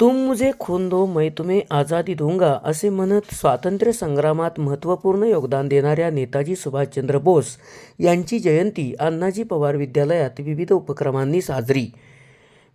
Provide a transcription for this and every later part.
तुम मुझे खून दो मैं तुम्हें आझादी दूंगा असे म्हणत स्वातंत्र्य संग्रामात महत्त्वपूर्ण योगदान देणाऱ्या नेताजी सुभाषचंद्र बोस यांची जयंती अण्णाजी पवार विद्यालयात विविध उपक्रमांनी साजरी.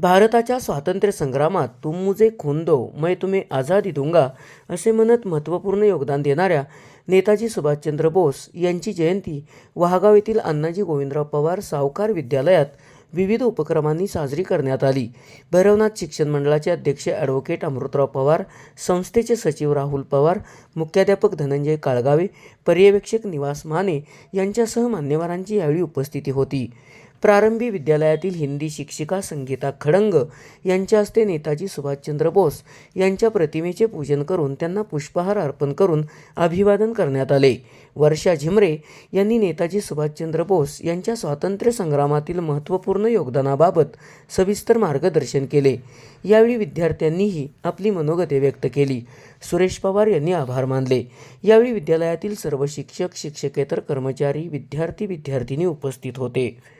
भारताच्या स्वातंत्र्य संग्रामात तुम मुझे खून दो मैं तुम्हें आझादी दूंगा असे म्हणत महत्त्वपूर्ण योगदान देणाऱ्या नेताजी सुभाषचंद्र बोस यांची जयंती वाहगाव येथील अण्णाजी गोविंदराव पवार सावकार विद्यालयात विविध उपक्रमांनी साजरी करण्यात आली. भैरवनाथ शिक्षण मंडळाचे अध्यक्ष ॲडव्होकेट अमृतराव पवार संस्थेचे सचिव राहुल पवार मुख्याध्यापक धनंजय काळगावे पर्यवेक्षक निवास माने यांच्यासह मान्यवरांची यावेळी उपस्थिती होती. प्रारंभी विद्यालयातील हिंदी शिक्षिका संगीता खडंग यांच्या हस्ते नेताजी सुभाषचंद्र बोस यांच्या प्रतिमेचे पूजन करून त्यांना पुष्पहार अर्पण करून अभिवादन करण्यात आले. वर्षा झिमरे यांनी नेताजी सुभाषचंद्र बोस यांच्या स्वातंत्र्य संग्रामातील महत्त्वपूर्ण योगदानाबाबत सविस्तर मार्गदर्शन केले. यावेळी विद्यार्थ्यांनीही आपली मनोगते व्यक्त केली. सुरेश पवार यांनी आभार मानले. यावेळी विद्यालयातील सर्व शिक्षक शिक्षकेतर कर्मचारी विद्यार्थी विद्यार्थिनी उपस्थित होते.